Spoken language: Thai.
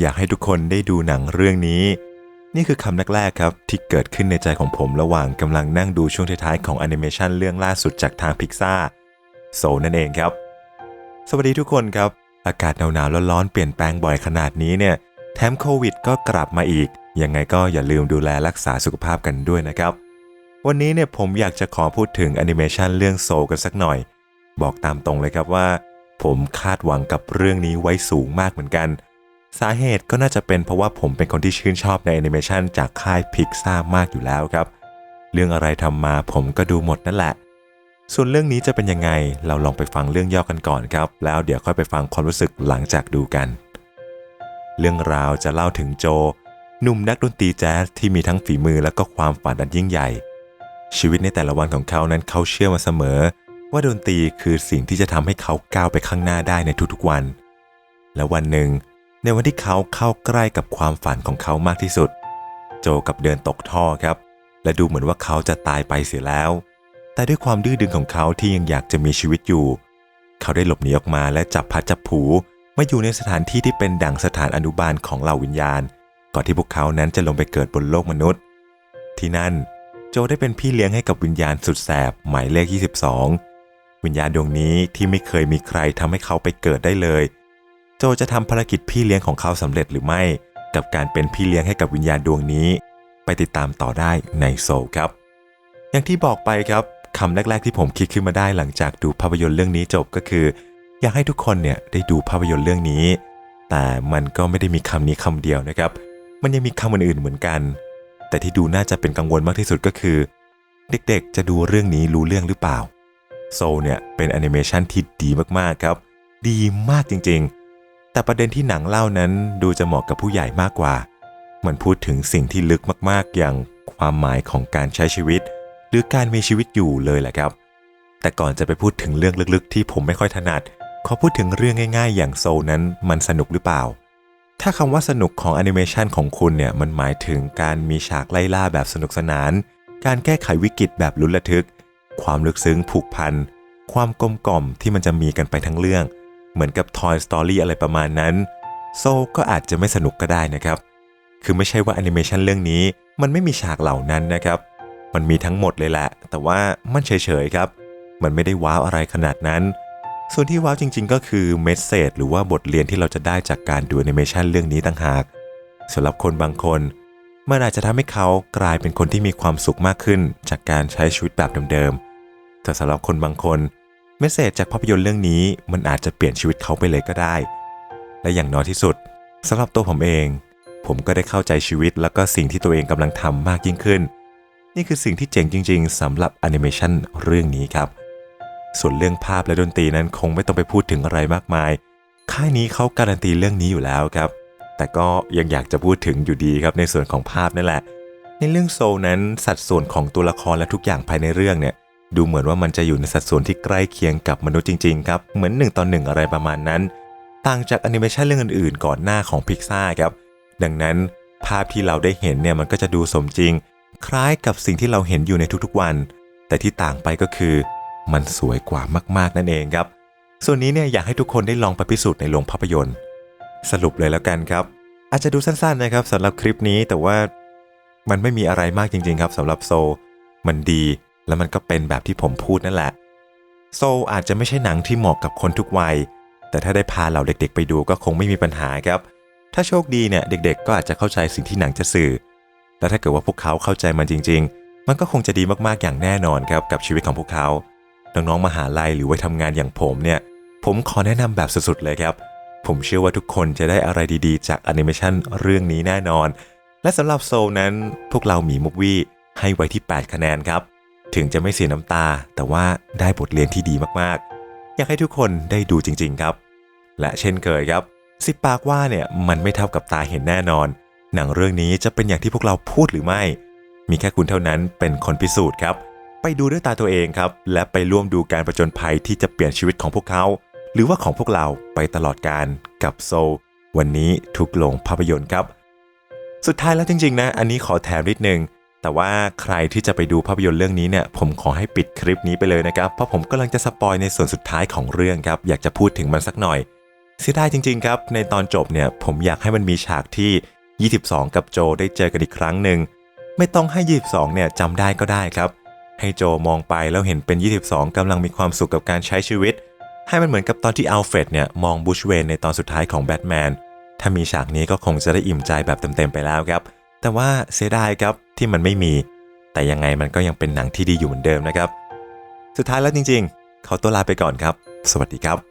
อยากให้ทุกคนได้ดูหนังเรื่องนี้ นี่คือคำแรกๆครับ ที่เกิดขึ้นในใจของผมระหว่างกำลังนั่งดูช่วงท้ายๆของแอนิเมชันเรื่องล่าสุดจากทางพิกซ่าโซนั่นเองครับ สวัสดีทุกคนครับ อากาศหนาวๆร้อนๆเปลี่ยนแปลงบ่อยขนาดนี้เนี่ยแถมโควิดก็กลับมาอีก ยังไงก็อย่าลืมดูแลรักษาสุขภาพกันด้วยนะครับ วันนี้เนี่ยผมอยากจะขอพูดถึงแอนิเมชันเรื่องโซกันสักหน่อย บอกตามตรงเลยครับว่า ผมคาดหวังกับเรื่องนี้ไว้สูงมากเหมือนกัน สาเหตุก็น่าจะเป็นเพราะว่าผมเป็นคนที่ชื่นชอบในแอนิเมชันจากค่ายพิกซ่ามากอยู่แล้วครับ เรื่องอะไรทำมาผมก็ดูหมดนั่นแหละ ส่วนเรื่องนี้จะเป็นยังไงเราลองไปฟังเรื่องย่อกันก่อนครับ แล้วเดี๋ยวค่อยไปฟังความรู้สึกหลังจากดูกัน เรื่องราวจะเล่าถึงโจ หนุ่มนักดนตรีแจ๊สที่มีทั้งฝีมือและก็ความฝันอันยิ่งใหญ่ ชีวิตในแต่ละวันของเขานั้นเขาเชื่อมาเสมอ ว่าดนตรีคือสิ่งที่จะทำให้เขาก้าวไปข้างหน้าได้ในทุกๆวัน และวันหนึ่ง ในวันที่เขาเข้าใกล้กับความฝันของเขามากที่สุด โจกับเดินตกท่อครับ และดูเหมือนว่าเขาจะตายไปเสียแล้ว แต่ด้วยความดื้อดึงของเขาที่ยังอยากจะมีชีวิตอยู่ เขาได้หลบหนีออกมาและจับพัดจับผูมาอยู่ในสถานที่ที่เป็นดั่งสถานอนุบาลของเหล่าวิญญาณ ก่อนที่พวกเขานั้นจะลงไปเกิดบนโลกมนุษย์ ที่นั่นโจได้เป็นพี่เลี้ยงให้กับวิญญาณสุดแสบหมายเลข 22 วิญญาณดวงนี้ที่ไม่เคยมีใครทำให้เขาไปเกิดได้เลย โจจะทำภารกิจพี่เลี้ยงของเขาสำเร็จหรือไม่ กับการเป็นพี่เลี้ยงให้กับวิญญาณดวงนี้ ไปติดตามต่อได้ในโซลครับ อย่างที่บอกไปครับคำแรก ๆ ที่ผมคิดขึ้นมาได้หลังจากดูภาพยนตร์เรื่องนี้จบก็คือ อยากให้ทุกคนเนี่ยได้ดูภาพยนตร์เรื่องนี้ แต่มันก็ไม่ได้มีคำนี้คำเดียวนะครับ มันยังมีคำอื่นๆเหมือนกัน แต่ที่ดูน่าจะเป็นกังวลมากที่สุดก็คือ เด็กๆ จะดูเรื่องนี้รู้เรื่องหรือเปล่าโซเนี่ยเป็นแอนิเมชันที่ดีมากๆครับ ดีมากจริงๆ แต่ประเด็นที่หนังเล่านั้นดูจะเหมาะกับผู้ใหญ่มากกว่า มันพูดถึงสิ่งที่ลึกมากๆ อย่างความหมายของการใช้ชีวิต หรือการมีชีวิตอยู่เลยแหละครับ แต่ก่อนจะไปพูดถึงเรื่องลึกๆ ที่ผมไม่ค่อยถนัด ขอพูดถึงเรื่องง่าย ๆ อย่างโซนั้นมันสนุกหรือเปล่า ถ้าคำว่าสนุกของแอนิเมชันของคุณเนี่ยมันหมายถึงการมีฉากไล่ล่าแบบสนุกสนาน การแก้ไขวิกฤตแบบลุ้นระทึก ความลึกซึ้งผูกพัน ความกลมกล่อมที่มันจะมีกันไปทั้งเรื่อง เหมือนกับ Toy Story อะไรประมาณนั้น โซก็อาจจะไม่สนุกก็ได้นะครับ คือไม่ใช่ว่าแอนิเมชันเรื่องนี้มันไม่มีฉากเหล่านั้นนะครับ มันมีทั้งหมดเลยแหละ แต่ว่ามันเฉยๆครับ มันไม่ได้ว้าวอะไรขนาดนั้น ส่วนที่ว้าวจริงๆ ก็คือเมสเซจหรือว่าบทเรียนที่เราจะได้จากการดูแอนิเมชันเรื่องนี้ต่างหากสำหรับคนบางคนมันอาจจะทำให้เขากลายเป็นคนที่มีความสุขมากขึ้นจากการใช้ชีวิตแบบเดิมๆแต่สำหรับคนบางคน เมสเซจจากภาพยนตร์เรื่องนี้มันอาจจะเปลี่ยนชีวิตเขาไปเลยก็ได้ และอย่างน้อยที่สุดสำหรับตัวผมเอง ผมก็ได้เข้าใจชีวิตแล้วก็สิ่งที่ตัวเองกำลังทำมากยิ่งขึ้น นี่คือสิ่งที่เจ๋งจริง ๆสำหรับแอนิเมชันเรื่องนี้ครับ ส่วนเรื่องภาพและดนตรีนั้นคงไม่ต้องไปพูดถึงอะไรมากมาย ค่ายนี้เขาการันตีเรื่องนี้อยู่แล้วครับ แต่ก็ยังอยากจะพูดถึงอยู่ดีครับในส่วนของภาพนั่นแหละ ในเรื่องโซลนั้นสัดส่วนของตัวละครและทุกอย่างภายในเรื่องเนี่ย ดูเหมือนว่ามันจะอยู่ในสัดส่วนที่ใกล้เคียงกับมนุษย์จริงๆครับ เหมือน 1ต่อ1อะไรประมาณนั้น ต่างจากแอนิเมชันเรื่องอื่นๆ ก่อนหน้าของพิกซ่าครับ ดังนั้นภาพที่เราได้เห็นเนี่ยมันก็จะดูสมจริง คล้ายกับสิ่งที่เราเห็นอยู่ในทุกๆวัน แต่ที่ต่างไปก็คือ มันสวยกว่ามากๆนั่นเองครับ ส่วนนี้เนี่ยอยากให้ทุกคนได้ลองไปพิสูจน์ในโรงภาพยนตร์ สรุปเลยแล้วกันครับ อาจจะดูสั้นๆนะครับสำหรับคลิปนี้แต่ว่ามันไม่มีอะไรมากจริง ๆ ครับสำหรับโซ มันดี แล้วมันก็เป็นแบบที่ผมพูดนั่นแหละโซลอาจจะไม่ใช่หนังที่เหมาะกับคนทุกวัย แต่ถ้าได้พาเหล่าเด็ก ๆ ไปดูก็คงไม่มีปัญหาครับ ถ้าโชคดีเนี่ยเด็ก ๆ ก็อาจจะเข้าใจสิ่งที่หนังจะสื่อ และถ้าเกิดว่าพวกเขาเข้าใจมันจริง ๆ มันก็คงจะดีมากๆอย่างแน่นอนครับกับชีวิตของพวกเขา น้องๆมหาลัยหรือว่าทำงานอย่างผมเนี่ย ผมขอแนะนำแบบสุดๆเลยครับ ผมเชื่อว่าทุกคนจะได้อะไรดีๆ จากแอนิเมชันเรื่องนี้แน่นอน และสำหรับโซลนั้นพวกเราหมีมุกวี่ให้ไว้ที่ 8 คะแนนครับ ถึงจะไม่เสียน้ำตา แต่ว่าได้บทเรียนที่ดีมากๆ อยากให้ทุกคนได้ดูจริงๆครับ และเช่นเคยครับสิบปากว่าเนี่ยมันไม่เท่ากับตาเห็นแน่นอน หนังเรื่องนี้จะเป็นอย่างที่พวกเราพูดหรือไม่ มีแค่คุณเท่านั้นเป็นคนพิสูจน์ครับ ไปดูด้วยตาตัวเองครับ และไปร่วมดูการประจนภัยที่จะเปลี่ยนชีวิตของพวกเขา หรือว่าของพวกเราไปตลอดการกับโซ วันนี้ทุกโรงภาพยนตร์ครับ สุดท้ายแล้วจริงๆนะ อันนี้ขอแถมนิดนึง แต่ว่าใครที่จะไปดูภาพยนตร์เรื่องนี้เนี่ยผมขอให้ปิดคลิปนี้ไปเลยนะครับ เพราะผมกำลังจะสปอยในส่วนสุดท้ายของเรื่องครับ อยากจะพูดถึงมันสักหน่อยเสียดายจริง ๆ ครับ ในตอนจบเนี่ยผมอยากให้มันมีฉากที่ 22 กับโจได้เจอกันอีกครั้งหนึ่งไม่ต้องให้ 22 เนี่ยจำได้ก็ได้ครับ ให้โจมองไปแล้วเห็นเป็น 22กำลังมีความสุขกับการใช้ชีวิต ให้มันเหมือนกับตอนที่อัลเฟรดเนี่ยมองบุชเวนในตอนสุดท้ายของแบทแมนถ้ามีฉากนี้ก็คงจะได้อิ่มใจแบบเต็มๆไปแล้วครับ แต่ว่าเสียดายครับที่มันไม่มี แต่ยังไงมันก็ยังเป็นหนังที่ดีอยู่เหมือนเดิมนะครับ สุดท้ายแล้วจริง ๆ ขอตัวลาไปก่อนครับ สวัสดีครับ